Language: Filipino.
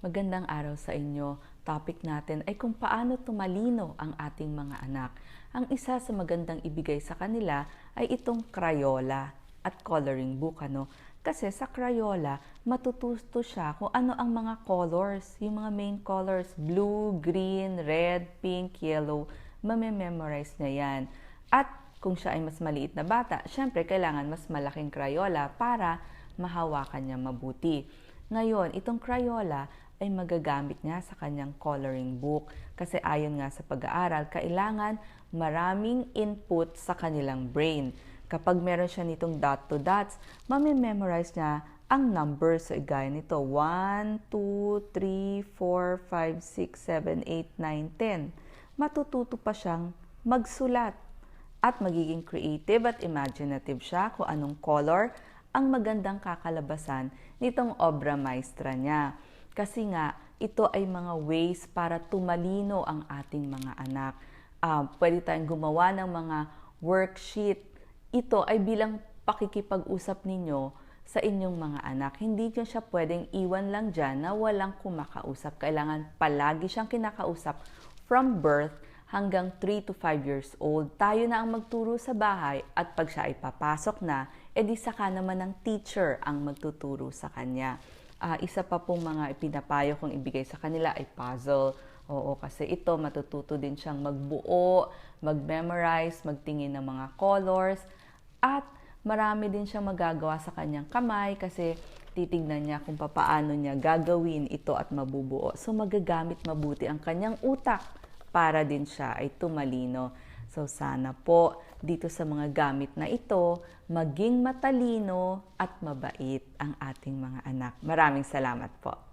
Magandang araw sa inyo. Topic natin ay kung paano tumalino ang ating mga anak. Ang isa sa magandang ibigay sa kanila ay itong Crayola at coloring book. Ano? Kasi sa Crayola, matututo siya kung ano ang mga colors, yung mga main colors, blue, green, red, pink, yellow, mamememorize niya yan. At kung siya ay mas maliit na bata, syempre kailangan mas malaking Crayola para mahawakan niya mabuti. Ngayon, itong Crayola ay magagamit niya sa kanyang coloring book. Kasi ayon nga sa pag-aaral, kailangan maraming input sa kanilang brain. Kapag meron siya nitong dot to dots, mamememorize niya ang numbers. So, gaya nito, 1, 2, 3, 4, 5, 6, 7, 8, 9, 10. Matututo pa siyang magsulat at magiging creative at imaginative siya kung anong color ang magandang kakalabasan nitong obra maestra niya. Kasi nga, ito ay mga ways para tumalino ang ating mga anak. Uh, pwede tayong gumawa ng mga worksheet. Ito ay bilang pakikipag-usap ninyo sa inyong mga anak. Hindi nyo siya pwedeng iwan lang dyan na walang kumakausap. Kailangan palagi siyang kinakausap from birth hanggang 3 to 5 years old. Tayo na ang magturo sa bahay at pag siya ay papasok na, edi saka naman ng teacher ang magtuturo sa kanya uh, isa pa pong mga ipinapayo kong ibigay sa kanila ay puzzle. Oo, kasi ito matututo din siyang magbuo, mag-memorize, magtingin ng mga colors, at marami din siyang magagawa sa kanyang kamay kasi titignan niya kung paano niya gagawin ito at mabubuo. So magagamit mabuti ang kanyang utak para din siya ay tumalino. So sana po dito sa mga gamit na ito, maging matalino at mabait ang ating mga anak. Maraming salamat po.